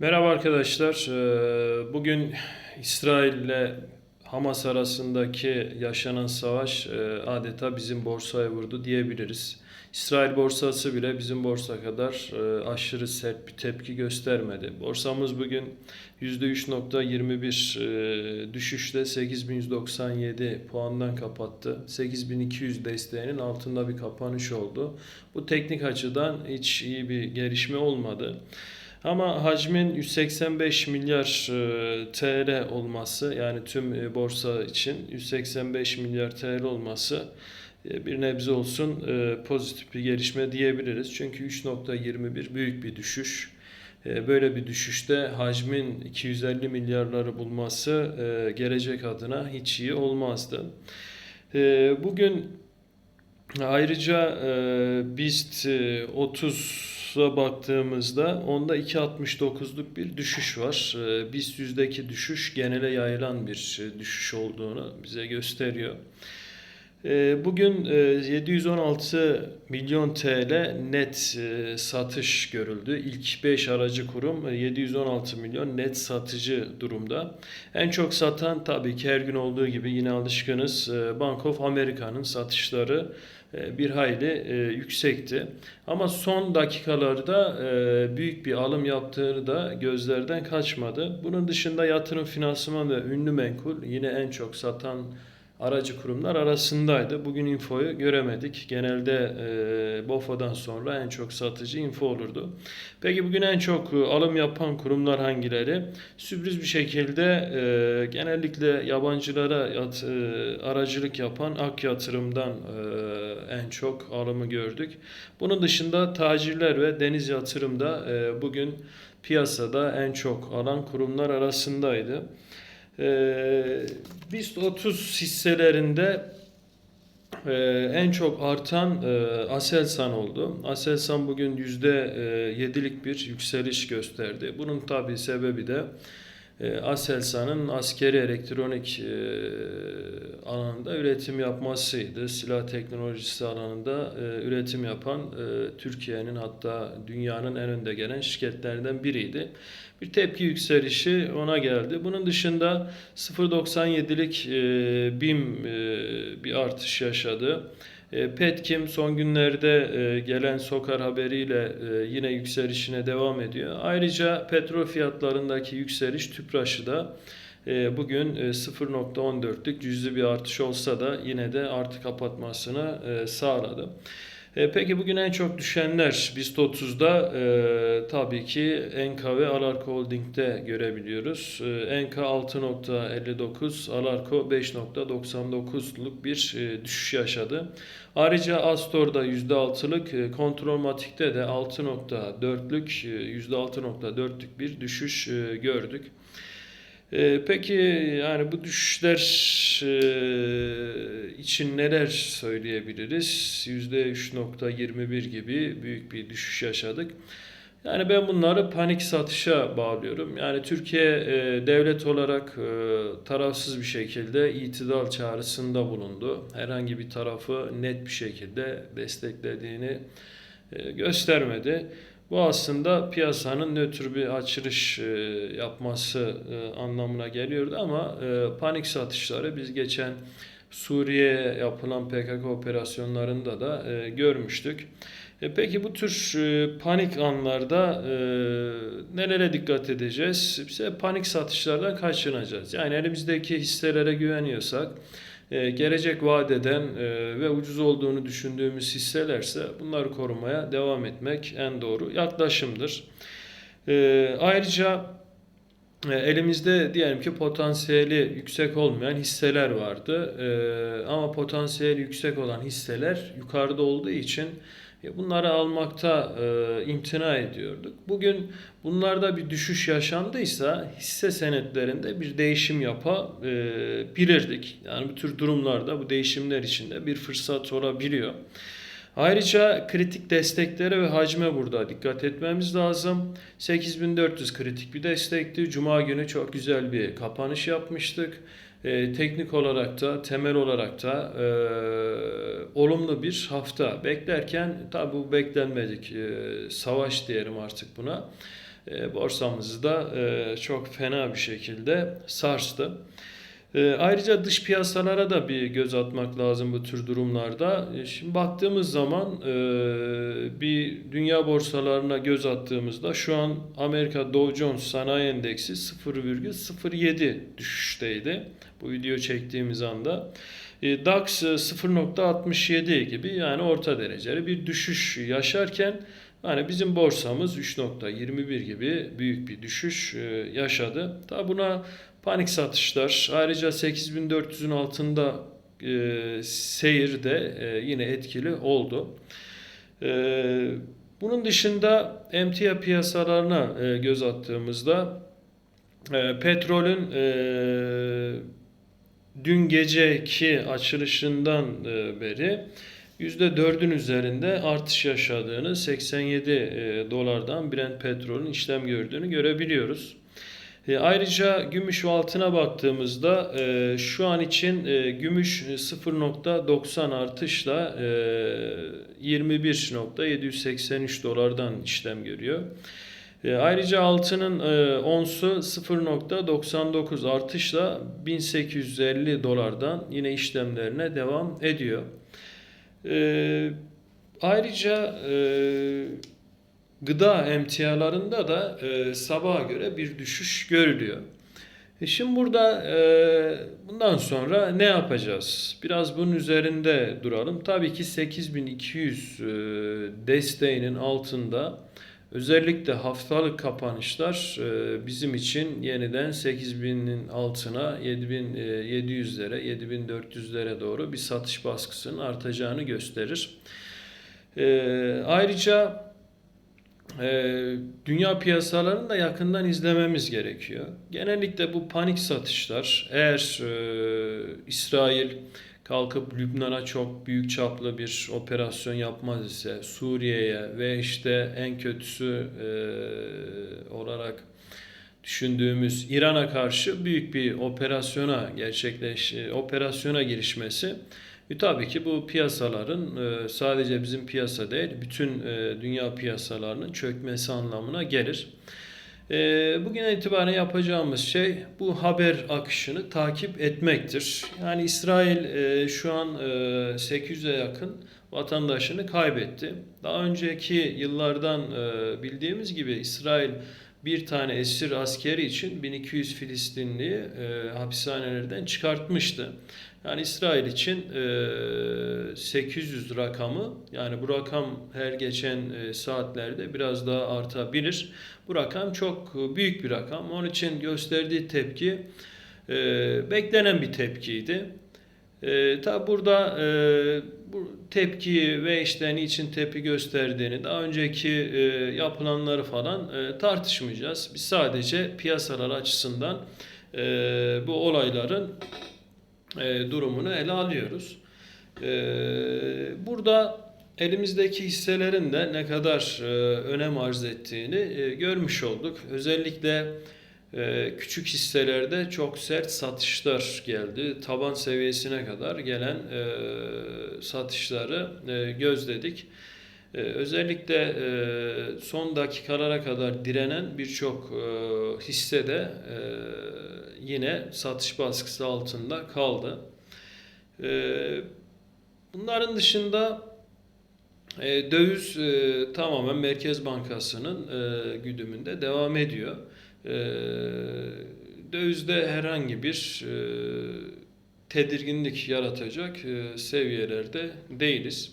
Merhaba arkadaşlar. Ee, Bugün İsrail ile Hamas arasındaki yaşanan savaş e, adeta bizim borsaya vurdu diyebiliriz. İsrail borsası bile bizim borsa kadar e, aşırı sert bir tepki göstermedi. Borsamız bugün %3.21 e, düşüşle 8197 puandan kapattı. 8200 desteğinin altında bir kapanış oldu. Bu teknik açıdan hiç iyi bir gelişme olmadı. Ama hacmin 185 milyar e, TL olması yani tüm e, borsa için 185 milyar TL olması e, bir nebze olsun pozitif bir gelişme diyebiliriz. Çünkü 3.21 büyük bir düşüş. Böyle bir düşüşte hacmin 250 milyarları bulması gelecek adına hiç iyi olmazdı. Bugün ayrıca BIST 30 Stox'a baktığımızda onda 2.69'luk bir düşüş var. Ee, BIST yüzdeki düşüş genele yayılan bir e, düşüş olduğunu bize gösteriyor. Ee, bugün e, 716 milyon TL net e, satış görüldü. İlk 5 aracı kurum 716 milyon net satıcı durumda. En çok satan tabii ki her gün olduğu gibi yine alışkınız Bank of America'nın satışları bir hayli e, yüksekti. Ama son dakikalarda e, büyük bir alım yaptığını da gözlerden kaçmadı. Bunun dışında yatırım, finansman ve ünlü menkul yine en çok satan aracı kurumlar arasındaydı. Bugün infoyu göremedik. Genelde e, BOFA'dan sonra en çok satıcı info olurdu. Peki bugün en çok e, alım yapan kurumlar hangileri? Sürpriz bir şekilde e, genellikle yabancılara yat, e, aracılık yapan Ak Yatırım'dan e, en çok alımı gördük. Bunun dışında tacirler ve deniz yatırım da e, bugün piyasada en çok alan kurumlar arasındaydı. Ee, BIST 30 hisselerinde e, en çok artan e, Aselsan oldu. Aselsan bugün %7'lik bir yükseliş gösterdi. Bunun tabi sebebi de e, Aselsan'ın askeri elektronik e, alanında üretim yapmasıydı. Silah teknolojisi alanında e, üretim yapan e, Türkiye'nin hatta dünyanın en önde gelen şirketlerinden biriydi. Bir tepki yükselişi ona geldi. Bunun dışında 0.97'lik e, BİM bir artış yaşadı. E, Petkim son günlerde e, gelen Sokar haberiyle e, yine yükselişine devam ediyor. Ayrıca petrol fiyatlarındaki yükseliş Tüpraş'ı e, bugün e, 0.14'lük cüzi bir artış olsa da yine de artı kapatmasını sağladı. E, peki bugün en çok düşenler BIST 30'da e, tabii ki Enka ve Alarko Holding'de görebiliyoruz. E, Enka 6.59, Alarko 5.99'luk bir e, düşüş yaşadı. Ayrıca Astor'da %6'lık, e, Kontrolmatik'te de 6.4'lük, e, %6.4'lük bir düşüş e, gördük. Ee, peki yani bu düşüşler e, için neler söyleyebiliriz? %3.21 gibi büyük bir düşüş yaşadık. Yani ben bunları panik satışa bağlıyorum. Yani Türkiye e, devlet olarak e, tarafsız bir şekilde itidal çağrısında bulundu. Herhangi bir tarafı net bir şekilde desteklediğini e, göstermedi. Bu aslında piyasanın nötr bir açılış e, yapması e, anlamına geliyordu ama e, panik satışları biz geçen Suriye'ye yapılan PKK operasyonlarında da görmüştük. Peki bu tür panik anlarda e, nelere dikkat edeceğiz? Bize panik satışlardan kaçınacağız. Yani elimizdeki hisselere güveniyorsak gelecek vadeden e, ve ucuz olduğunu düşündüğümüz hisselerse bunları korumaya devam etmek en doğru yaklaşımdır. E, ayrıca e, elimizde diyelim ki potansiyeli yüksek olmayan hisseler vardı. E, ama potansiyeli yüksek olan hisseler yukarıda olduğu için e, bunları almakta e, imtina ediyorduk. Bugün bunlarda bir düşüş yaşandıysa hisse senetlerinde bir değişim yapabilirdik. Yani bu tür durumlarda bu değişimler içinde bir fırsat olabiliyor. Ayrıca kritik desteklere ve hacme burada dikkat etmemiz lazım. 8400 kritik bir destekti. Cuma günü çok güzel bir kapanış yapmıştık. E, teknik olarak da temel olarak da e, olumlu bir hafta beklerken tabi bu beklenmedik e, savaş diyelim artık buna. e, borsamızı da e, çok fena bir şekilde sarstı. E, ayrıca dış piyasalara da bir göz atmak lazım bu tür durumlarda. E, şimdi baktığımız zaman e, bir dünya borsalarına göz attığımızda şu an Amerika Dow Jones Sanayi Endeksi 0,07 düşüşteydi. Bu video çektiğimiz anda. E, DAX e, 0.67 gibi yani orta dereceli bir düşüş yaşarken yani bizim borsamız 3.21 gibi büyük bir düşüş e, yaşadı. Tabi buna panik satışlar ayrıca 8400'ün altında e, seyir de e, yine etkili oldu. E, bunun dışında emtia piyasalarına e, göz attığımızda e, petrolün e, dün geceki açılışından e, beri %4'ün üzerinde artış yaşadığını 87 e, dolardan Brent petrolün işlem gördüğünü görebiliyoruz. E, Ayrıca gümüş ve altına baktığımızda e, şu an için e, gümüş 0.90 artışla e, 21.783 dolardan işlem görüyor. E, Ayrıca altının e, onsu 0.99 artışla 1850 dolardan yine işlemlerine devam ediyor. E, Ayrıca e, gıda emtialarında da e, sabaha göre bir düşüş görülüyor. E şimdi burada e, bundan sonra ne yapacağız? Biraz bunun üzerinde duralım. Tabii ki 8200 e, desteğinin altında özellikle haftalık kapanışlar e, bizim için yeniden 8000'in altına 7700'lere 7400'lere doğru bir satış baskısının artacağını gösterir. E, ayrıca e, dünya piyasalarını da yakından izlememiz gerekiyor. Genellikle bu panik satışlar eğer e, İsrail kalkıp Lübnan'a çok büyük çaplı bir operasyon yapmaz ise Suriye'ye ve işte en kötüsü e, olarak düşündüğümüz İran'a karşı büyük bir operasyona gerçekleş e, operasyona girişmesi e, tabii ki bu piyasaların e, sadece bizim piyasa değil bütün e, dünya piyasalarının çökmesi anlamına gelir. E, bugün itibaren yapacağımız şey bu haber akışını takip etmektir. Yani İsrail şu an e, 800'e yakın vatandaşını kaybetti. Daha önceki yıllardan bildiğimiz gibi İsrail bir tane esir askeri için 1200 Filistinliyi e, hapishanelerden çıkartmıştı. Yani İsrail için e, 800 rakamı yani bu rakam her geçen e, saatlerde biraz daha artabilir. Bu rakam çok büyük bir rakam. Onun için gösterdiği tepki e, beklenen bir tepkiydi. E, tabi burada e, bu tepkiyi ve işte niçin tepki gösterdiğini daha önceki e, yapılanları falan e, tartışmayacağız. Biz sadece piyasalar açısından e, bu olayların e, durumunu ele alıyoruz. E, burada elimizdeki hisselerin de ne kadar e, önem arz ettiğini e, görmüş olduk. Özellikle küçük hisselerde çok sert satışlar geldi. Taban seviyesine kadar gelen e, satışları e, gözledik. E, özellikle son dakikalara kadar direnen birçok hisse de yine satış baskısı altında kaldı. Bunların dışında döviz tamamen Merkez Bankası'nın güdümünde devam ediyor. E, dövizde herhangi bir e, tedirginlik yaratacak e, seviyelerde değiliz.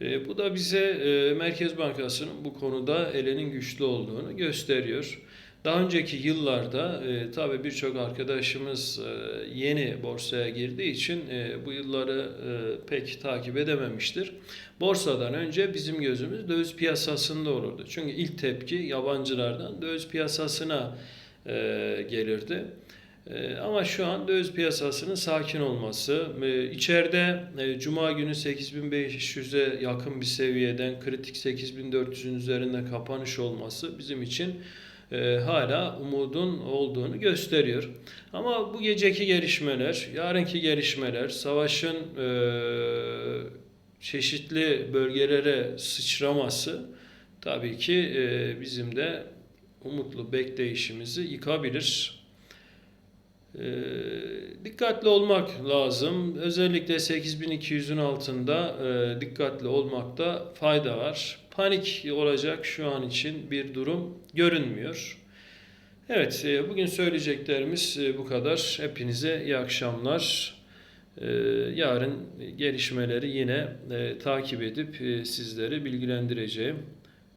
E, bu da bize Merkez Bankası'nın bu konuda elinin güçlü olduğunu gösteriyor. Daha önceki yıllarda e, tabii birçok arkadaşımız e, yeni borsaya girdiği için e, bu yılları e, pek takip edememiştir. Borsadan önce bizim gözümüz döviz piyasasında olurdu. Çünkü ilk tepki yabancılardan döviz piyasasına e, gelirdi. E, ama şu an döviz piyasasının sakin olması, e, içeride e, Cuma günü 8500'e yakın bir seviyeden kritik 8400'ün üzerinde kapanış olması bizim için e, hala umudun olduğunu gösteriyor. Ama bu geceki gelişmeler, yarınki gelişmeler, savaşın e, çeşitli bölgelere sıçraması tabii ki e, bizim de umutlu bekleyişimizi yıkabilir. Ee, dikkatli olmak lazım. Özellikle 8200'ün altında e, dikkatli olmakta fayda var. Panik olacak şu an için bir durum görünmüyor. Evet, e, bugün söyleyeceklerimiz e, bu kadar. Hepinize iyi akşamlar. E, Yarın gelişmeleri yine takip edip sizleri bilgilendireceğim.